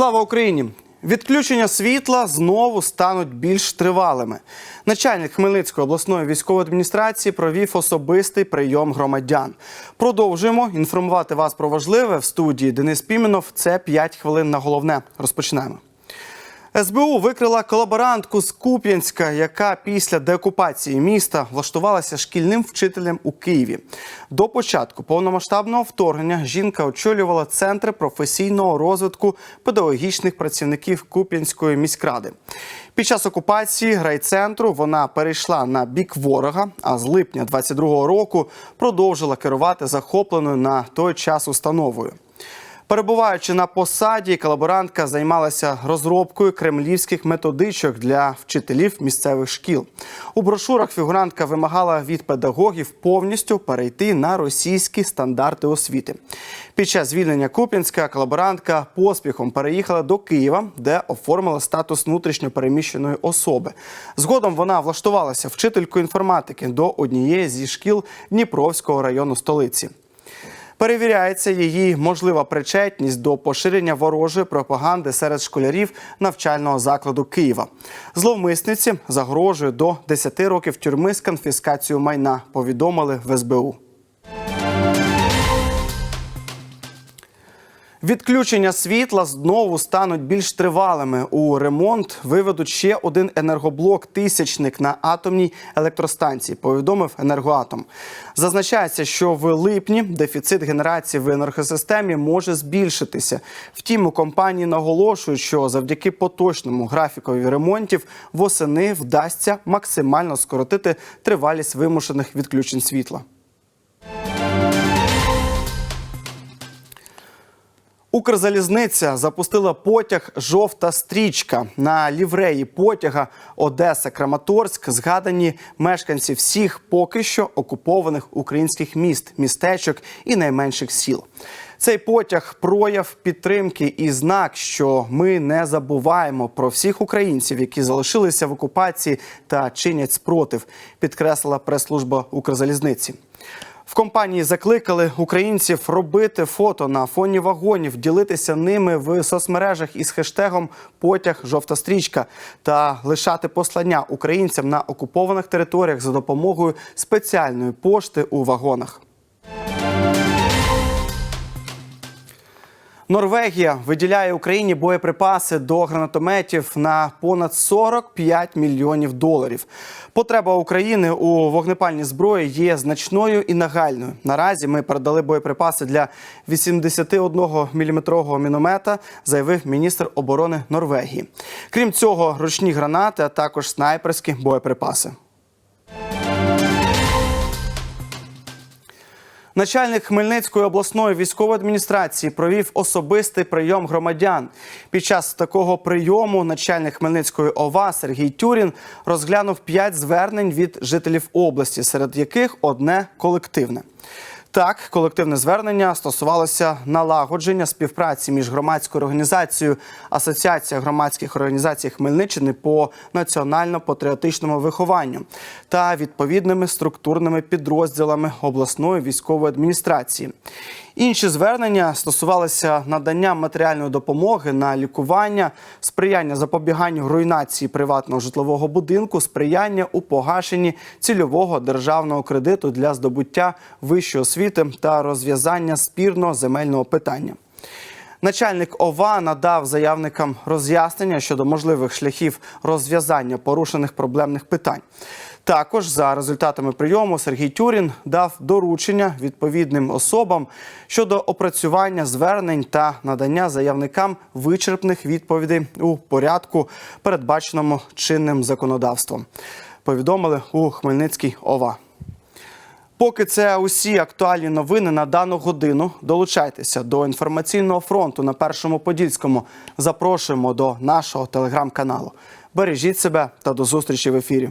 Слава Україні! Відключення світла знову стануть більш тривалими. Начальник Хмельницької обласної військової адміністрації провів особистий прийом громадян. Продовжуємо інформувати вас про важливе в студії Денис Піменов. Це 5 хвилин на головне. Розпочнемо. СБУ викрила колаборантку з Куп'янська, яка після деокупації міста влаштувалася шкільним вчителем у Києві. До початку повномасштабного вторгнення жінка очолювала центри професійного розвитку педагогічних працівників Куп'янської міськради. Під час окупації райцентру вона перейшла на бік ворога, а з липня 22-го року продовжила керувати захопленою на той час установою. Перебуваючи на посаді, колаборантка займалася розробкою кремлівських методичок для вчителів місцевих шкіл. У брошурах фігурантка вимагала від педагогів повністю перейти на російські стандарти освіти. Під час звільнення Куп'янська колаборантка поспіхом переїхала до Києва, де оформила статус внутрішньопереміщеної особи. Згодом вона влаштувалася вчителькою інформатики до однієї зі шкіл Дніпровського району столиці. Перевіряється її можлива причетність до поширення ворожої пропаганди серед школярів навчального закладу Києва. Зловмисниці загрожує до 10 років тюрми з конфіскацією майна. Повідомили в СБУ. Відключення світла знову стануть більш тривалими. У ремонт виведуть ще один енергоблок тисячник на атомній електростанції. Повідомив енергоатом. Зазначається, що в липні дефіцит генерації в енергосистемі може збільшитися. Втім, у компанії наголошують, що завдяки поточному графікові ремонтів восени вдасться максимально скоротити тривалість вимушених відключень світла. Укрзалізниця запустила потяг Жовта стрічка на лівреї потяга Одеса Краматорськ. Згадані мешканці всіх поки що окупованих українських міст, містечок і найменших сіл. Цей потяг прояв підтримки і знак, що ми не забуваємо про всіх українців, які залишилися в окупації та чинять спротив, підкреслила прес-служба Укрзалізниці. В компанії закликали українців робити фото на фоні вагонів, ділитися ними в соцмережах із хештегом Потяг жовта стрічка та лишати послання українцям на окупованих територіях за допомогою спеціальної пошти у вагонах. Норвегія виділяє Україні боєприпаси до гранатометів на понад 45 мільйонів доларів. Потреба України у вогнепальній зброї є значною і нагальною. Наразі ми передали боєприпаси для 81-мм міномета, заявив міністр оборони Норвегії. Крім цього, ручні гранати, а також снайперські боєприпаси. Начальник Хмельницької обласної військової адміністрації провів особистий прийом громадян. Під час такого прийому начальник Хмельницької ОВА Сергій Тюрін розглянув п'ять звернень від жителів області, серед яких одне колективне. Так, колективне звернення стосувалося налагодження співпраці між громадською організацією Асоціація громадських організацій Хмельниччини по національно-патріотичному вихованню та відповідними структурними підрозділами обласної військової адміністрації. Інші звернення стосувалися надання матеріальної допомоги на лікування, сприяння запобіганню руйнації приватного житлового будинку, сприяння у погашенні цільового державного кредиту для здобуття вищої освіти та розв'язання спірного земельного питання. Начальник ОВА надав заявникам роз'яснення щодо можливих шляхів розв'язання порушених проблемних питань. Також за результатами прийому Сергій Тюрін дав доручення відповідним особам щодо опрацювання звернень та надання заявникам вичерпних відповідей у порядку, передбаченому чинним законодавством. Повідомили у Хмельницькій ОВА. Поки це усі актуальні новини на дану годину. Долучайтеся до інформаційного фронту на першому подільському. Запрошуємо до нашого телеграм-каналу. Бережіть себе та до зустрічі в ефірі.